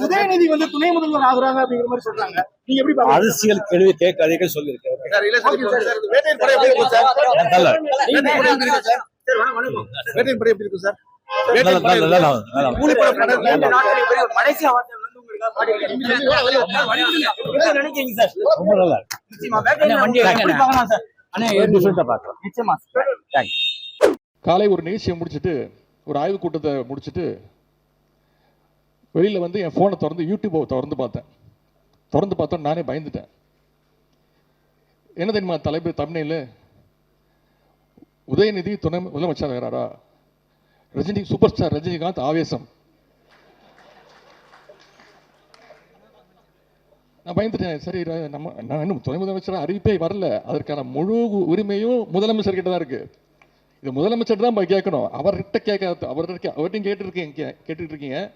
உதயநிதி வந்து துணை முதல்வர் ஆகுறாங்க அப்படிங்கிற மாதிரி சொல்றாங்க. நீங்க எப்படி பாக்குறீங்க அரசியல் கேள்வி கேட்காதீங்க சொல்லியிருக்கேன் மலேசியா காலை ஒரு நிகழ்ச்சியை முடிச்சுட்டு ஒரு ஆய்வு கூட்டத்தை முடிச்சுட்டு வெளியில் வந்து என் ஃபோனை திறந்து யூடியூப்பை திறந்து பார்த்தேன். திறந்து பார்த்தோம் நானே பயந்துட்டேன். என்ன தெரியுமா தலைப்பு தமிழில் உதயநிதி துணை முதலமைச்சர் ஆகிறாரா? ரஜினி சூப்பர் ஸ்டார் ரஜினிகாந்த் ஆவேசம். நான் பயந்துட்டேன். சரி நம்ம நான் இன்னும் துணை முதலமைச்சராக அறிவிப்பே வரல. அதற்கான முழு உரிமையும் முதலமைச்சர் கிட்ட தான் இருக்கு. இது முதலமைச்சர் தான் போய் கேட்கணும். அவர்கிட்ட கேட்க அவர்கிட்ட அவர்கிட்ட கேட்டுருக்கீங்க கே- கேட்டுட்டு இருக்கீங்க.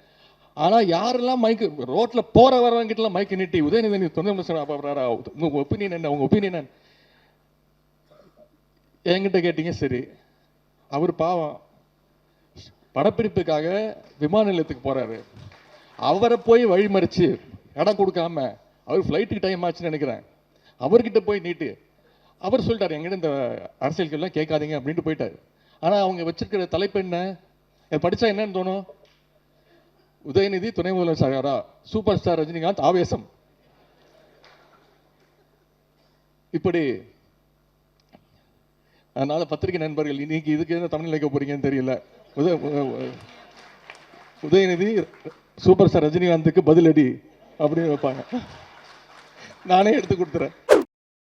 ஆனால் யாரெல்லாம் மைக்கு ரோட்டில் போகிற வரவங்க மைக்கு நீட்டி உதயநிதி நீ துணை முதலமைச்சர் வர்றாரா ஒப்பீனியன் என்ன? உங்கள் ஒப்பீனியன் என்ன? என்கிட்ட கேட்டீங்க சரி. அவர் பாவம். படப்பிடிப்புக்காக விமான நிலையத்துக்கு போகிறாரு அவரை போய் வழிமறிச்சு இடம் கொடுக்காம அவர் ஃப்ளைட்டுக்கு டைம் ஆச்சுன்னு நினைக்கிறேன். அவர்கிட்ட போய் நீட்டு. அவர் சொல்லிட்டார் எங்கிட்ட இந்த அரசியல்கள்லாம் கேட்காதீங்க அப்படின்ட்டு போயிட்டார். ஆனால் அவங்க வச்சிருக்கிற தலைப்பு என்ன? படித்தா என்னன்னு தோணும்? உதயநிதி துணை முதலமைச்சராரா சூப்பர் ஸ்டார் ரஜினிகாந்த் ஆவேசம். இப்படி அதனால பத்திரிகை நண்பர்கள் இன்னைக்கு இதுக்கு என்ன தமிழ் நிலைக்க போறீங்கன்னு தெரியல. உத உதயநிதி சூப்பர் ஸ்டார் ரஜினிகாந்துக்கு பதிலடி அப்படின்னு வைப்பாங்க. நானே எடுத்து கொடுத்துறேன்.